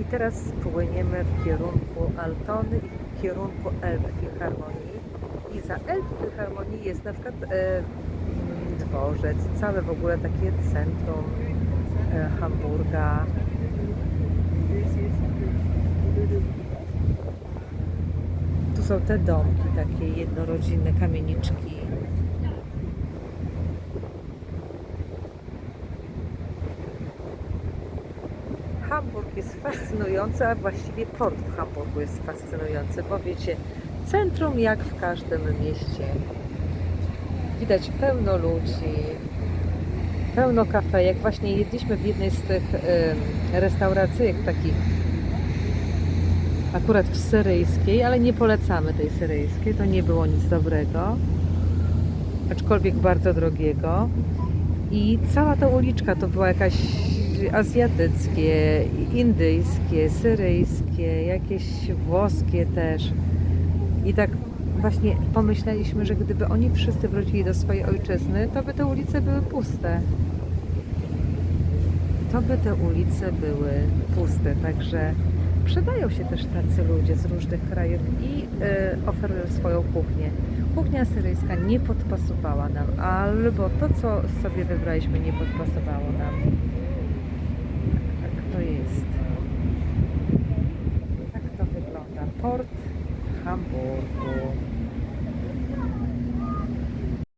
I teraz płyniemy w kierunku Altony i w kierunku Elbphilharmonii. I za Elbphilharmonii jest na przykład e, mm, dworzec, całe w ogóle takie centrum e, Hamburga. Tu są te domki, takie jednorodzinne kamieniczki. Hamburg jest fascynujący, a właściwie port w Hamburgu jest fascynujący, bo wiecie, centrum jak w każdym mieście. Widać pełno ludzi, pełno kafejek. Właśnie jedliśmy w jednej z tych restauracyjek takich akurat w syryjskiej, ale nie polecamy tej syryjskiej, to nie było nic dobrego, aczkolwiek bardzo drogiego. I cała ta uliczka to była jakaś azjatyckie, indyjskie, syryjskie, jakieś włoskie też. I tak właśnie pomyśleliśmy, że gdyby oni wszyscy wrócili do swojej ojczyzny, to by te ulice były puste. To by te ulice były puste, także przydają się też tacy ludzie z różnych krajów i y, oferują swoją kuchnię. Kuchnia syryjska nie podpasowała nam, albo to, co sobie wybraliśmy, nie podpasowało nam. Tak to jest. Tak to wygląda. Port Hamburgu.